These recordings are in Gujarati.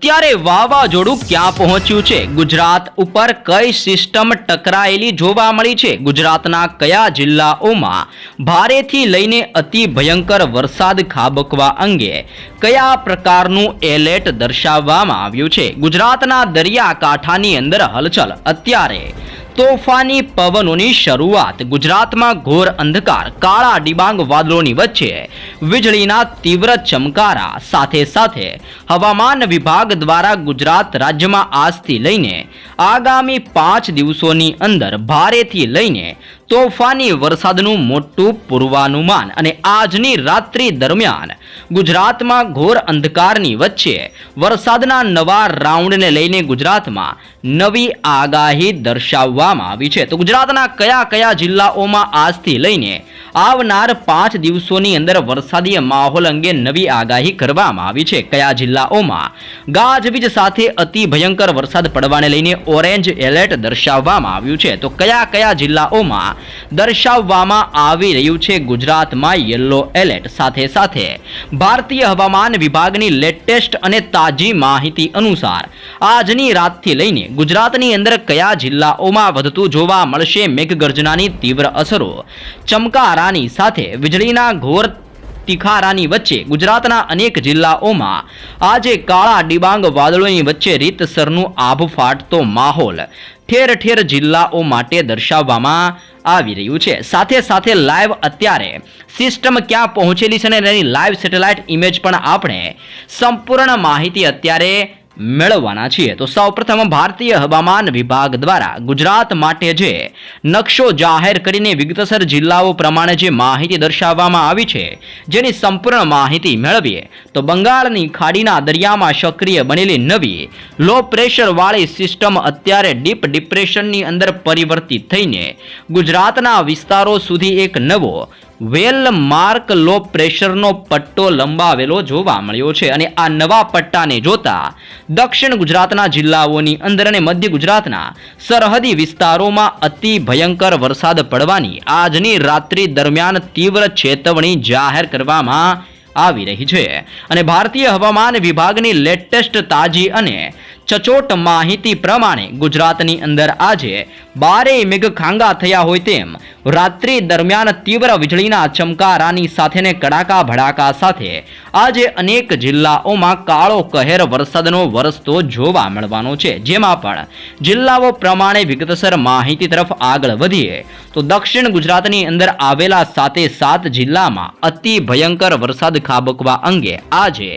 અત્યારે વાવાઝોડું ક્યાં પહોંચ્યું છે? ગુજરાત ઉપર કઈ સિસ્ટમ ટકરાયેલી જોવા મળી છે? ગુજરાતના કયા જિલ્લાઓમાં ભારેથી લઈને અતિ ભયંકર વરસાદ ખાબકવા અંગે કયા પ્રકારનું એલર્ટ દર્શાવવામાં આવ્યું છે? ગુજરાતના દરિયાકાંઠાની અંદર હલચલ. અત્યારે તોફાની પવનોની શરૂઆત ગુજરાતમાં ઘોર અંધકાર, કાળા ડિબાંગ વાદળોની વચ્ચે, વીજળીના તીવ્ર ચમકારા સાથે સાથે હવામાન વિભાગ દ્વારા ગુજરાત રાજ્યમાં આજથી લઈને આગામી પાંચ દિવસોની અંદર ભારેથી લઈને તોફાની વરસાદનું મોટું પૂર્વાનુમાન અને આજની રાત્રિ દરમિયાન ગુજરાતમાં ઘોર અંધકારની વચ્ચે વરસાદના નવા રાઉન્ડને લઈને ગુજરાતમાં નવી આગાહી દર્શાવવામાં આવી છે. તો ગુજરાતના કયા કયા જિલ્લાઓમાં આજથી લઈને આવનાર પાંચ દિવસોની અંદર વરસાદીય માહોલ અંગે નવી આગાહી કરવામાં આવી છે? કયા જિલ્લાઓમાં ગાજવીજ સાથે અતિ ભયંકર વરસાદ પડવાને લઈને ઓરેન્જ એલર્ટ દર્શાવવામાં આવ્યું છે? તો કયા કયા જિલ્લાઓમાં દર્શાવવામાં આવી રહ્યું છે ગુજરાતમાં યલો એલર્ટ. સાથે સાથે ભારતીય હવામાન વિભાગની લેટેસ્ટ અને તાજી માહિતી અનુસાર, આજની રાતથી લઈને ગુજરાતની અંદર કયા જિલ્લાઓમાં વધતું જોવા મળશે મેઘગર્જનાની તીવ્ર અસરો, ચમકારાની સાથે વીજળીના ઘોર તિખારાની વચ્ચે ગુજરાતના અનેક જિલ્લાઓમાં આજે કાળા ડિબાંગ વાદળોની વચ્ચે રીતસરનું આભ ફાટતો માહોલ ઠેર ઠેર જિલ્લાઓ માટે દર્શાવવામાં આવી રહ્યું છે. સાથે સાથે લાઈવ અત્યારે સિસ્ટમ ક્યાં પહોંચેલી છે અને એની લાઈવ સેટેલાઇટ ઇમેજ પણ આપણે સંપૂર્ણ માહિતી અત્યારે મેળવવાના છીએ. તો સૌપ્રથમ ભારતીય હવામાન વિભાગ દ્વારા ગુજરાત માટે જે નકશો જાહેર કરીને વિગતસર જિલ્લાઓ પ્રમાણે જે માહિતી દર્શાવવામાં આવી છે, જેની સંપૂર્ણ માહિતી મેળવીએ, તો બંગાળની ખાડીના દરિયામાં સક્રિય બનેલી નવી લો પ્રેશરવાળી સિસ્ટમ અત્યારે ડીપ ડિપ્રેશનની અંદર પરિવર્તિત થઈને ગુજરાતના વિસ્તારો સુધી એક નવો વેલ માર્ક લો પ્રેશરનો પટ્ટો લંબાવેલો જોવા મળ્યો છે અને આ નવા પટ્ટાને જોતા દક્ષિણ ગુજરાતના જિલ્લાઓની અંદર અને મધ્ય ગુજરાતના સરહદી વિસ્તારોમાં અતિ ભયંકર વરસાદ પડવાની આજની રાત્રિ દરમિયાન તીવ્ર ચેતવણી જાહેર કરવામાં આવી રહી છે. અને ભારતીય હવામાન વિભાગની લેટેસ્ટ તાજી અને ચચોટ માહિતી પ્રમાણે ગુજરાતની અંદર આજે બારે મેઘખાંગા થયા હોય તેમ રાત્રિ દરમિયાન તીવ્ર વીજળીના ચમકારાની સાથેને કડાકા ભડાકા સાથે આજે અનેક જિલ્લાઓમાં કાળો કહેર વરસાદનો વરસતો જોવા મળવાનો છે. જેમાં પણ જિલ્લાઓ પ્રમાણે વિગતસર માહિતી તરફ આગળ વધીએ તો દક્ષિણ ગુજરાતની અંદર આવેલા સાતે સાત જિલ્લામાં અતિ ભયંકર વરસાદ ખાબકવા અંગે આજે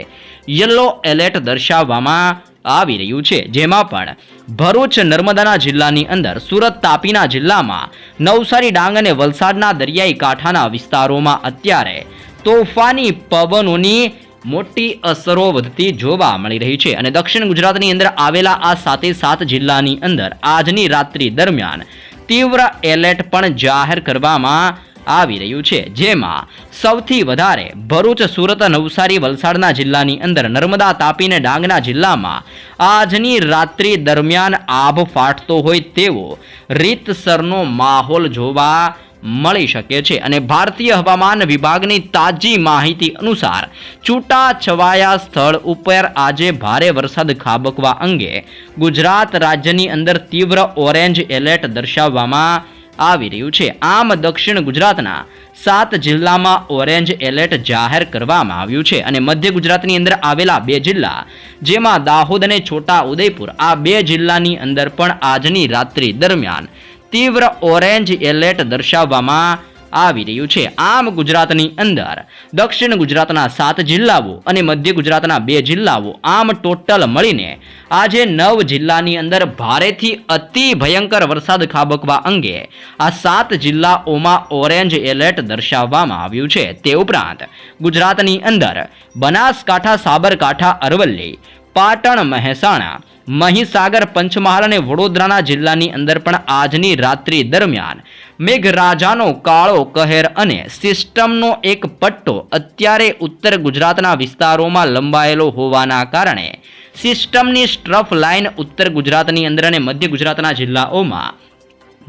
યલો એલર્ટ દર્શાવવામાં આવી રહ્યું છે. જેમાં પણ ભરૂચ નર્મદાના જિલ્લાની અંદર સુરત તાપીના જિલ્લામાં નવસારી ડાંગ અને વલસાડના દરિયાઈ કાંઠાના વિસ્તારોમાં અત્યારે તોફાની પવનોની મોટી અસરો વધતી જોવા મળી રહી છે અને દક્ષિણ ગુજરાતની અંદર આવેલા આ સાતે સાત જિલ્લાની અંદર આજની રાત્રિ દરમિયાન તીવ્ર એલર્ટ પણ જાહેર કરવામાં આવી રહ્યું છે. જેમાં સૌથી વધારે ભરૂચ, સુરત, નવસારી, વલસાડના જિલ્લાની અંદર નર્મદા તાપીને ડાંગના જિલ્લામાં આજની રાત્રિ દરમિયાન આભ ફાટતો હોય તેવો રીતસરનો માહોલ જોવા મળી શકે છે અને ભારતીય હવામાન વિભાગની તાજી માહિતી અનુસાર છૂટા છવાયા સ્થળ ઉપર આજે ભારે વરસાદ ખાબકવા અંગે ગુજરાત રાજ્યની અંદર તીવ્ર ઓરેન્જ એલર્ટ દર્શાવવામાં આવી રહ્યું છે. આમ દક્ષિણ ગુજરાતના સાત જિલ્લામાં ઓરેન્જ એલર્ટ જાહેર કરવામાં આવ્યું છે અને મધ્ય ગુજરાતની અંદર આવેલા બે જિલ્લા, જેમાં દાહોદ અને છોટા ઉદયપુર આ બે જિલ્લાની અંદર પણ આજની રાત્રિ દરમિયાન તીવ્ર ઓરેન્જ એલર્ટ દર્શાવવામાં આવી રહ્યું છે. આમ ગુજરાતની અંદર દક્ષિણ ગુજરાતના સાત જિલ્લાઓ અને મધ્ય ગુજરાતના બે જિલ્લાઓ આમ ટોટલ મળીને આજે નવ જિલ્લાની અંદર ભારેથી અતિ ભયંકર વરસાદ ખાબકવા અંગે આ સાત જિલ્લાઓમાં ઓરેન્જ એલર્ટ દર્શાવવામાં આવ્યું છે. તે ઉપરાંત ગુજરાતની અંદર બનાસકાંઠા, સાબરકાંઠા, અરવલ્લી, પાટણ, મહેસાણા મહીસાગર પંચમહાલ અને વડોદરાના જિલ્લાની અંદર પણ આજની રાત્રિ દરમિયાન મેઘરાજાનો કાળો કહેર અને સિસ્ટમનો એક પટ્ટો અત્યારે ઉત્તર ગુજરાતના વિસ્તારોમાં લંબાયેલો હોવાના કારણે સિસ્ટમની સ્ટ્રફ લાઇન ઉત્તર ગુજરાતની અંદર અને મધ્ય ગુજરાતના જિલ્લાઓમાં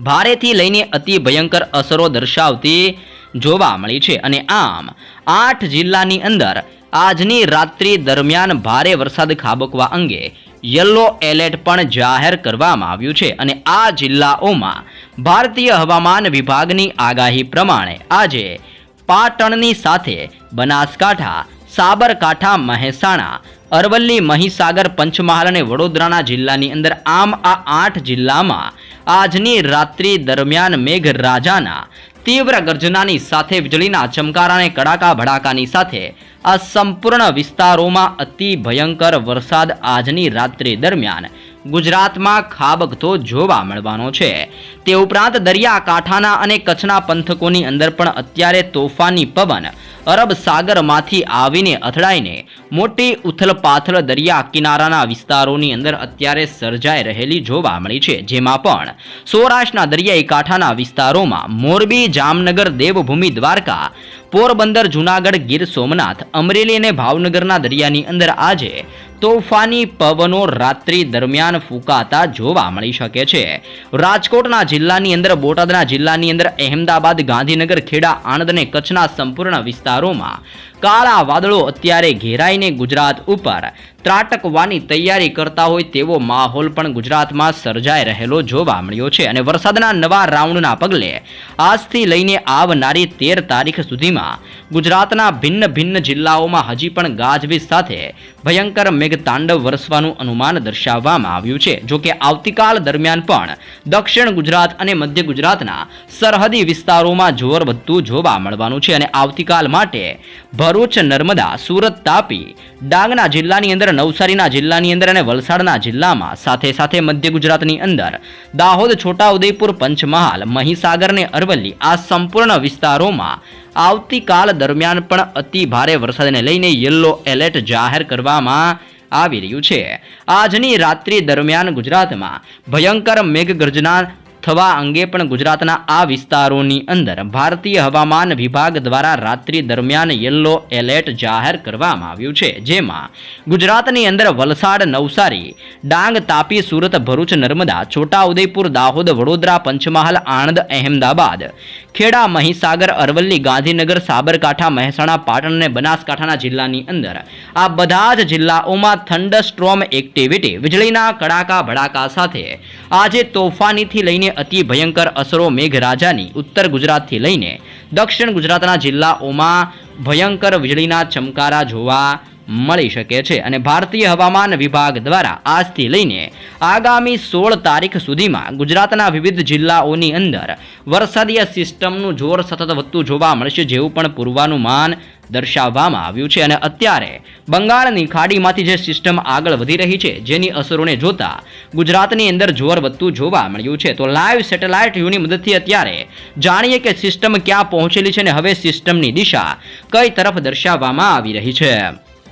ભારેથી લઈને અતિ ભયંકર અસરો દર્શાવતી જોવા મળી છે. અને આમ, આઠ જિલ્લાની અંદર આજની રાત્રિ દરમિયાન ભારે વરસાદ ખાબકવા અંગે યલો એલર્ટ પણ જાહેર કરવામાં આવ્યું છે અને આ જિલ્લાઓમાં ભારતીય હવામાન વિભાગની આગાહી પ્રમાણે આજે પાટણની સાથે બનાસકાંઠા, સાબરકાંઠા, મહેસાણા, અરવલ્લી, મહીસાગર, પંચમહાલ અને વડોદરાના જિલ્લાની અંદર આમ આ આઠ જિલ્લામાં આજની રાત્રિ દરમિયાન મેઘરાજાના તીવ્ર ગર્જનાની સાથે વીજળીના ચમકારા અને કડાકા ભડાકાની સાથે આ સંપૂર્ણ વિસ્તારોમાં અતિ ભયંકર વરસાદ આજની રાત્રિ દરમિયાન ગુજરાતમાં ખાબકતો જોવા મળવાનો છે. તે ઉપરાંત દરિયાકાંઠાના અને કચ્છના પંથકોની અંદર પણ અત્યારે તોફાની પવન અરબ સાગરમાંથી આવીને અથડાઈને મોટી ઉથલપાથલ દરિયા કિનારાના વિસ્તારોની અંદર અત્યારે સર્જાઈ રહેલી જોવા મળી છે. જેમાં પણ સૌરાષ્ટ્રના દરિયાઈ કાંઠાના વિસ્તારોમાં મોરબી, જામનગર, દેવભૂમિ, દ્વારકા પોરબંદર, જુનાગઢ, ગીર સોમનાથ, અમરેલી અને ભાવનગરના દરિયાની અંદર આજે તોફાની પવનો રાત્રિ દરમિયાન ફૂંકાતા જોવા મળી શકે છે. રાજકોટના જિલ્લાની અંદર, બોટાદના જિલ્લાની અંદર, અહેમદાબાદ, ગાંધીનગર, ખેડા, આણંદ અને કચ્છના સંપૂર્ણ વિસ્તારોમાં કાળા વાદળો અત્યારે ઘેરાઈને ગુજરાત ઉપર ત્રાટકવાની તૈયારી કરતા હોય તેવો માહોલ પણ ગુજરાતમાં સર્જાઈ રહેલો જોવા મળ્યો છે અને વરસાદના નવા રાઉન્ડના પગલે આજથી લઈને આવનારી તેર તારીખ સુધીમાં ગુજરાતના ભિન્ન ભિન્ન જિલ્લાઓમાં હજી પણ ગાજવીજ સાથે ભયંકર મેઘતાંડવ વરસવાનું અનુમાન દર્શાવવામાં આવ્યું છે. જોકે આવતીકાલ દરમિયાન પણ દક્ષિણ ગુજરાત અને મધ્ય ગુજરાતના સરહદી વિસ્તારોમાં જોર વધતું જોવા મળવાનું છે અને આવતીકાલ માટે ભરૂચ, નર્મદા, સુરત તાપી, ડાંગના જિલ્લાની અંદર નવસારીના જિલ્લાની અંદર અને વલસાડના જિલ્લામાં સાથે સાથે મધ્ય ગુજરાતની અંદર દાહોદ, છોટાઉદેપુર, પંચમહાલ, મહીસાગર અને અરવલ્લી આ સંપૂર્ણ વિસ્તારોમાં આવતીકાલ દરમિયાન પણ અતિ ભારે વરસાદને લઈને યલો એલર્ટ જાહેર કરવામાં આવી રહ્યું છે. આજની રાત્રિ દરમિયાન ગુજરાતમાં ભયંકર મેઘગર્જના થવા અંગે પણ ગુજરાતના આ વિસ્તારોની અંદર ભારતીય હવામાન વિભાગ દ્વારા રાત્રિ દરમિયાન યલો એલર્ટ જાહેર કરવામાં આવ્યું છે. જેમાં ગુજરાતની અંદર વલસાડ, નવસારી, ડાંગ, તાપી, સુરત, ભરૂચ, નર્મદા, છોટાઉદેપુર, દાહોદ, વડોદરા, પંચમહાલ, આણંદ, અહેમદાબાદ, ખેડા, મહીસાગર, અરવલ્લી, ગાંધીનગર, સાબરકાંઠા, મહેસાણા, પાટણ અને બનાસકાંઠાના જિલ્લાની અંદર આ બધા જ જિલ્લાઓમાં થંડરસ્ટ્રોમ એક્ટિવિટી, વીજળીના કડાકા ભડાકા સાથે આજે તોફાનીથી લઈને અતિ ભયંકર અસરો મેઘરાજાની ઉત્તર ગુજરાતથી લઈને દક્ષિણ ગુજરાતના જિલ્લાઓમાં ભયંકર વીજળીના ચમકારા જોવા મળી શકે છે. અને ભારતીય હવામાન વિભાગ દ્વારા આજથી લઈને આગામી સોળ તારીખ સુધીમાં ગુજરાતના વિવિધ જિલ્લાઓની અંદર વરસાદીય સિસ્ટમનું જોર સતત વધતું જોવા મળશે, જેવું પણ પૂર્વાનુમાન દર્શાવવામાં આવ્યું છે અને અત્યારે બંગાળની ખાડીમાંથી જે સિસ્ટમ આગળ વધી રહી છે, જેની અસરોને જોતા ગુજરાતની અંદર જોર વધતું જોવા મળ્યું છે. તો લાઈવ સેટેલાઇટ વ્યૂની મદદથી અત્યારે જાણીએ કે સિસ્ટમ ક્યાં પહોંચેલી છે અને હવે સિસ્ટમની દિશા કઈ તરફ દર્શાવવામાં આવી રહી છે.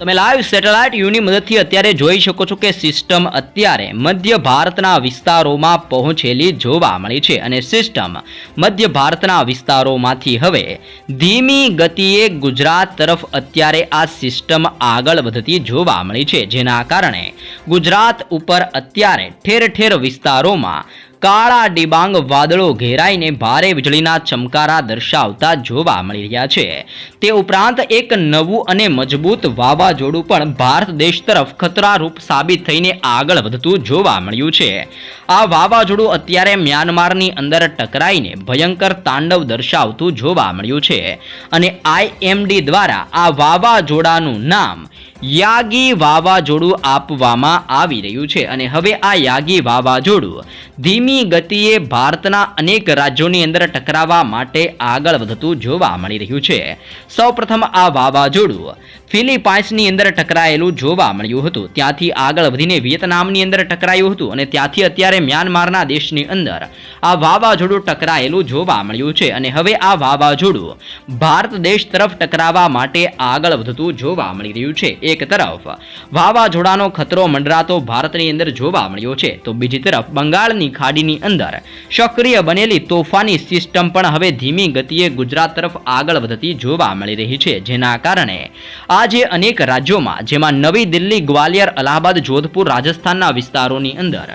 તમે લાઈવ સેટેલાઇટ યુની મદદથી અત્યારે જોઈ શકો છો કે સિસ્ટમ અત્યારે મધ્ય ભારતના વિસ્તારોમાં પહોંચેલી જોવા મળી છે અને સિસ્ટમ મધ્ય ભારતના વિસ્તારોમાંથી હવે ધીમી ગતિએ ગુજરાત તરફ અત્યારે આ સિસ્ટમ આગળ વધતી જોવા મળી છે. જેના કારણે ગુજરાત ઉપર અત્યારે ઠેર ઠેર વિસ્તારોમાં કાળા ડિબાંગ વાદળો ઘેરાઈને ભારે વીજળીના ચમકારા દર્શાવતા જોવા મળી રહ્યા છે. તે ઉપરાંત એક નવું અને મજબૂત વાવાઝોડું પણ ભારત દેશ તરફ ખતરારૂપ સાબિત થઈને આગળ વધતું જોવા મળ્યું છે. આ વાવાઝોડું અત્યારે મ્યાનમારની અંદર ટકરાઈને ભયંકર તાંડવ દર્શાવતું જોવા મળ્યું છે અને આઈએમડી દ્વારા આ વાવાઝોડાનું નામ યાગી વાવાઝોડું આપવામાં આવી રહ્યું છે અને હવે આ યાગી વાવાઝોડું ધીમી ગતિએ ભારતના અનેક રાજ્યોની અંદર ટકરાવવા માટે આગળ વધતું જોવા મળી રહ્યું છે. સૌપ્રથમ આ વાવાઝોડું ફિલિપાઇન્સની અંદર ટકરાયેલું જોવા મળ્યું હતું. ત્યાંથી આગળ વધીને વિયેતનામની અંદર ટકરાયું હતું અને ત્યાંથી અત્યારે મ્યાનમારના દેશની અંદર આ વાવાઝોડું ટકરાયેલું જોવા મળ્યું છે અને હવે આ વાવાઝોડું ભારત દેશ તરફ ટકરાવા માટે આગળ વધતું જોવા મળી રહ્યું છે. એક તરફ વાવાઝોડાનો ખતરો મંડરાતો ભારતની અંદર જોવા મળ્યો છે, તો બીજી તરફ બંગાળની ખાડીની અંદર સક્રિય બનેલી તોફાની સિસ્ટમ પણ હવે ધીમી ગતિએ ગુજરાત તરફ આગળ વધતી જોવા મળી રહી છે, જેના કારણે આજે અનેક રાજ્યોમાં, જેમાં નવી દિલ્હી ગ્વાલિયર, અલ્હાબાદ, જોધપુર, રાજસ્થાનના વિસ્તારોની અંદર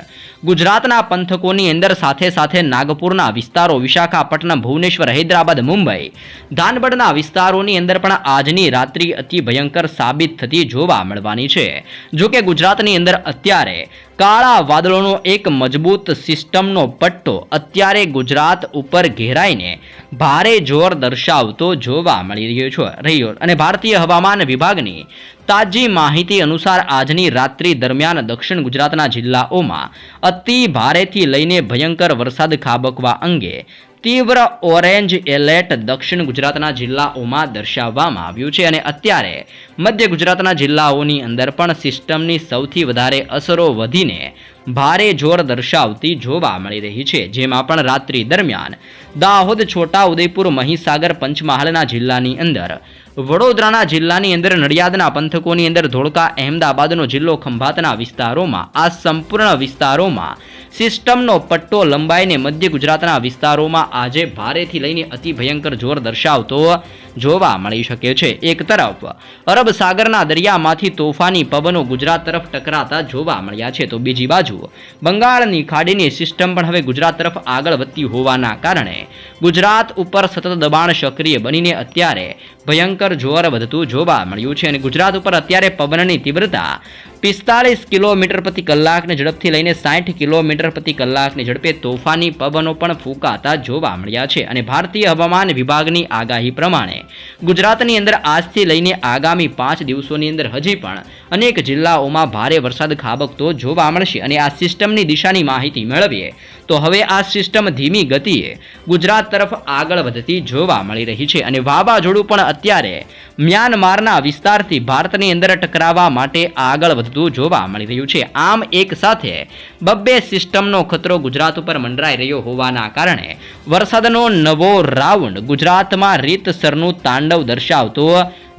ગુજરાતના પંથકોની અંદર સાથે સાથે નાગપુરના વિસ્તારો વિશાખાપટ્ટનમ, ભુવનેશ્વર, હૈદરાબાદ, મુંબઈ. ધાનબડના વિસ્તારોની અંદર પણ આજની રાત્રિ અતિ ભયંકર સાબિત થતી જોવા મળવાની છે. જોકે ગુજરાતની અંદર અત્યારે કાળા વાદળોનો એક મજબૂત સિસ્ટમનો પટ્ટો અત્યારે ગુજરાત ઉપર ઘેરાઈને ભારે જોર દર્શાવતો જોવા મળી રહ્યો છે, રહ્યો. અને ભારતીય હવામાન વિભાગની તાજી માહિતી અનુસાર આજની રાત્રિ દરમિયાન દક્ષિણ ગુજરાતના જિલ્લાઓમાં અતિ ભારેથી લઈને ભયંકર વરસાદ ખાબકવા અંગે તીવ્ર ઓરેન્જ એલર્ટ દક્ષિણ ગુજરાતના જિલ્લાઓમાં દર્શાવવામાં આવ્યું છે. અને અત્યારે મધ્ય ગુજરાતના જિલ્લાઓની અંદર પણ સિસ્ટમની સૌથી વધારે અસરો વધીને ભારે જોર દર્શાવતી જોવા મળી રહી છે. જેમાં પણ રાત્રિ દરમિયાન દાહોદ છોટા ઉદયપુર મહીસાગર, પંચમહાલના જિલ્લાની અંદર, વડોદરાના જિલ્લાની અંદર, નડિયાદના પંથકોની અંદર ધોળકા અહેમદાબાદનો જિલ્લો ખંભાતના વિસ્તારોમાં, આ સંપૂર્ણ વિસ્તારોમાં સિસ્ટમનો પટ્ટો લંબાઈને મધ્ય ગુજરાતના વિસ્તારોમાં આજે ભારેથી લઈને અતિ ભયંકર જોર દર્શાવતો જોવા મળી શકે છે. એક તરફ, અરબ સાગરના દરિયામાંથી તોફાની પવનો ગુજરાત તરફ ટકરાતા જોવા મળ્યા છે. તો બીજી બાજુ, બંગાળની ખાડીની સિસ્ટમ પણ હવે ગુજરાત તરફ આગળ વધતી હોવાના કારણે ગુજરાત ઉપર સતત દબાણ સક્રિય બનીને અત્યારે ભયંકર જોર વધતું જોવા મળ્યું છે અને ગુજરાત ઉપર અત્યારે પવનની તીવ્રતા પિસ્તાળીસ કિલોમીટર પ્રતિ કલાકની ઝડપથી લઈને સાઠ કિલોમીટર પ્રતિ કલાકની ઝડપે તોફાની પવનો પણ ફૂંકાતા જોવા મળ્યા છે અને ભારતીય હવામાન વિભાગની આગાહી પ્રમાણે ગુજરાતની અંદર આજથી લઈને આગામી પાંચ દિવસોની અંદર હજી પણ અનેક જિલ્લાઓમાં ભારે વરસાદ ખાબકતો જોવા મળશે અને આ સિસ્ટમની દિશાની માહિતી મેળવીએ. તો હવે આ સિસ્ટમ ધીમી ગતિએ ગુજરાત તરફ આગળ વધતી જોવા મળી રહી છે અને વાવાઝોડું પણ અત્યારે મ્યાનમારના વિસ્તારથી ભારતની અંદર ટકરાવવા માટે આગળ વધતું જોવા મળી રહ્યું છે. આમ એક સાથે બબ્બે સિસ્ટમનો ખતરો ગુજરાત ઉપર મંડરાઈ રહ્યો હોવાના કારણે વરસાદનો નવો રાઉન્ડ ગુજરાતમાં રીતસરનું તાંડવ દર્શાવતો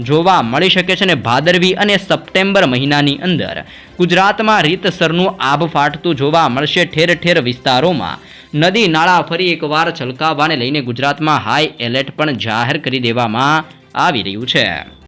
જોવા મળી શકે છે અને ભાદરવી અને સપ્ટેમ્બર મહિનાની અંદર. ગુજરાતમાં રીતસરનું આભ ફાટતું જોવા મળશે ઠેર ઠેર વિસ્તારોમાં. નદી નાળા ફરી એકવાર છલકાવાને લઈને ગુજરાતમાં હાઈ એલર્ટ પણ જાહેર કરી દેવામાં આવી રહ્યું છે.